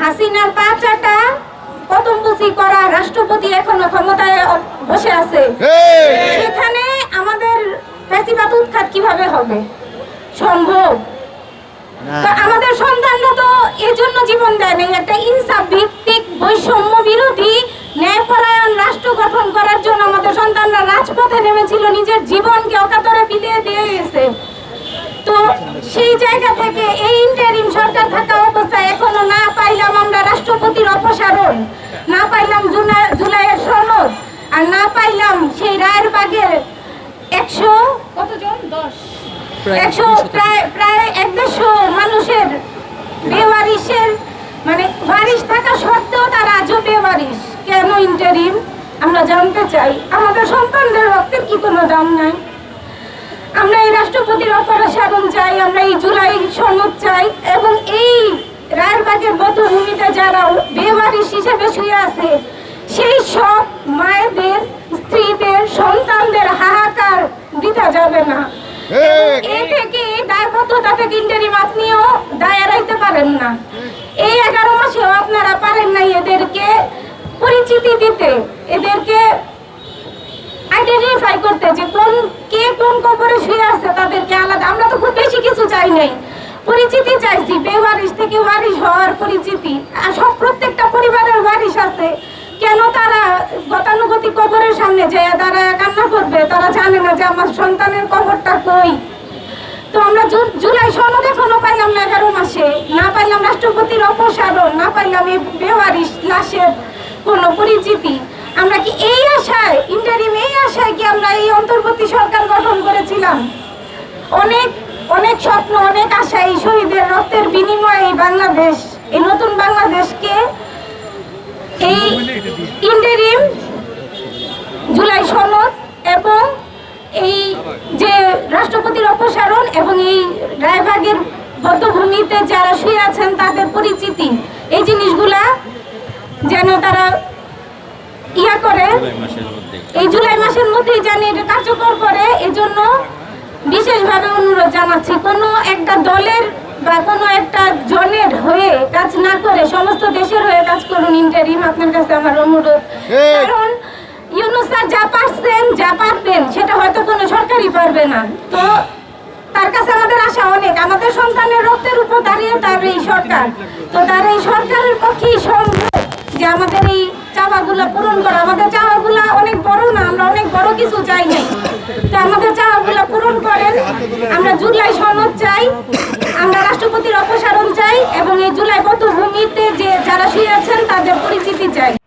হাসিনার পা চাটা পতম্বুচি করা রাষ্ট্রপতি এখনও ক্ষমতায় বসে আছে। সেখানে আমাদের ফ্যাসিবাদ উৎখাত কীভাবে হবে? সম্ভব? আমাদের সন্তানরা তো এজন্য জীবন দেয় নাই একটা ইনসাফ ভিত্তিক বৈষম্য বিরোধী ন্যায়পরায়ণ রাষ্ট্র গঠন করার জন্য আমাদের সন্তানরা রাজপথে নেমেছিল নিজের জীবনকে অকাতরে বিলিয়ে দিয়ে গেছে তো সেই জায়গা থেকে এই ইন্টারিম সরকার থাকা অবস্থায় এখনও না পাইলাম আমরা রাষ্ট্রপতির অপসারণ না পাইলাম জুনা- জুলাইয়ের সনদ আর না পাইলাম সেই রায়ের বাগের একশো কতজন দশ একশো প্রায় প্রায় এক দেড়শো মানুষের বেওয়ারিশের মানে ওয়ারিশ থাকা সত্ত্বেও তারা আজও বেওয়ারিশ। কেন ইন্টারিম আমরা জানতে চাই। আমাদের সন্তানদের রক্তের কি কোনো দাম নাই? আমরা এই রাষ্ট্রপতির চাই আমরা এই জুলাই সনদ চাই এবং এই রায়েরবাগের বদ্ধভূমিতে যারা বেওয়ারিশ হিসেবে শুয়ে আছে সেই সব মায়েদের স্ত্রীদের সন্তানদের হাহাকার দিতে যাবে না এ থেকে এই দায়বদ্ধতা থেকে ইন্টারিম আপনিও দায় এড়াইতে পারেন না এই এগারো মাসেও আপনারা পারেন নাই এদেরকে পরিচিতি দিতে এদেরকে আইডেন্টিফাই করতে যে কোন কে কোন কবরে শুয়ে আছে তাদেরকে আলাদা আমরা তো খুব বেশি নাই। পরিচিতি চাইছি, বেওয়ারিশ থেকে ওয়ারিশ হওয়ার পরিচিতি। সব প্রত্যেকটা পরিবারের ওয়ারিশ আছে। কেন তারা গতানুগতিক কবরের সামনে যায় তারা কান্না করবে? তারা জানে না যে আমার সন্তানের কবরটা কই। তো আমরা জুলাই সনদ এখনও পাইলাম না এগারো মাসে। না পাইলাম রাষ্ট্রপতির অপসারণ, না পাইলাম এই বেওয়ারিশ লাশের কোনো পরিচিতি। আমরা কি এই আশায় ইন্টারিম এই আশায় কি আমরা এই অন্তর্বর্তী সরকার গঠন করেছিলাম? অনেক অনেক স্বপ্ন অনেক আশা এই শহীদের রক্তের বিনিময়ে এই বাংলাদেশ এই নতুন বাংলাদেশকে এই ইন্ডেরিম জুলাই সনদ এবং এই যে রাষ্ট্রপতির অপসারণ এবং এই রায়বাগের বদ্ধভূমিতে যারা শুয়ে আছেন তাদের পরিচিতি এই জিনিসগুলা যেন তারা ইয়া করে। এই জুলাই মাসের মধ্যেই জানি এটা কার্যকর করে এজন্য বিশেষভাবে অনুরোধ জানাচ্ছি কোনো একটা দলের বা কোনো একটা জনের হয়ে কাজ না করে সমস্ত দেশের হয়ে কাজ করুন ইন্টারিম আপনার কাছে আমার অনুরোধ। কারণ ইউনুস স্যার যা পারছেন যা পারবেন সেটা হয়তো কোনো সরকারই পারবে না। তো তার কাছে আমাদের আশা অনেক। আমাদের সন্তানের রক্তের উপর দাঁড়িয়ে তার এই সরকার। তো তার এই সরকারের পক্ষেই সম্ভব যে আমাদের এই চাওয়াগুলো পূরণ করা আমাদের চাওয়াগুলো অনেক বড় না আমরা অনেক বড় কিছু চাই নাই তো আমাদের চাওয়াগুলো পূরণ করেন আমরা জুলাই সনদ চাই আমরা রাষ্ট্রপতির অপসারণ চাই এবং এই জুলাই ভূমিতে যে যারা শুয়ে আছেন তাদের পরিচিতি চাই।